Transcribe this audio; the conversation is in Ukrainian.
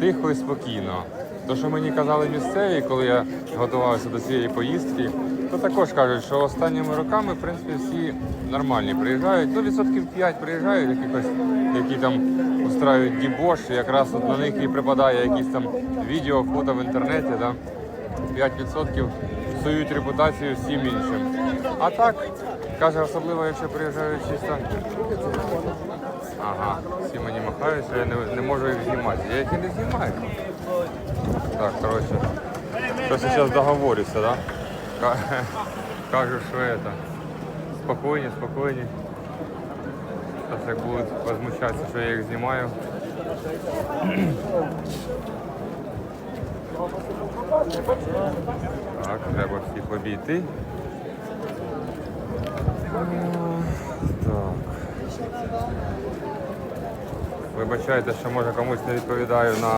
тихо і спокійно. То, що мені казали місцеві, коли я готувався до цієї поїздки, то також кажуть, що останніми роками, в принципі, всі нормальні приїжджають. Ну, відсотків 5 приїжджають, якихось, які там устраюють дібош, якраз от на них і припадає якісь там відео, фото в інтернеті. Да? 5% псують репутацію всім іншим. А так, каже, особливо, якщо приїжджають чисто. Ага, всі мені махають, що я не, не можу їх знімати. Я їх і не знімаю. Так, коротше. Щось я зараз договорюся, да? Кажу, що это. Спокійні, спокійні. Зараз як будуть возмущатися, що я їх знімаю. Так, треба всіх обійти. Так. Вибачайте, що може комусь не відповідаю на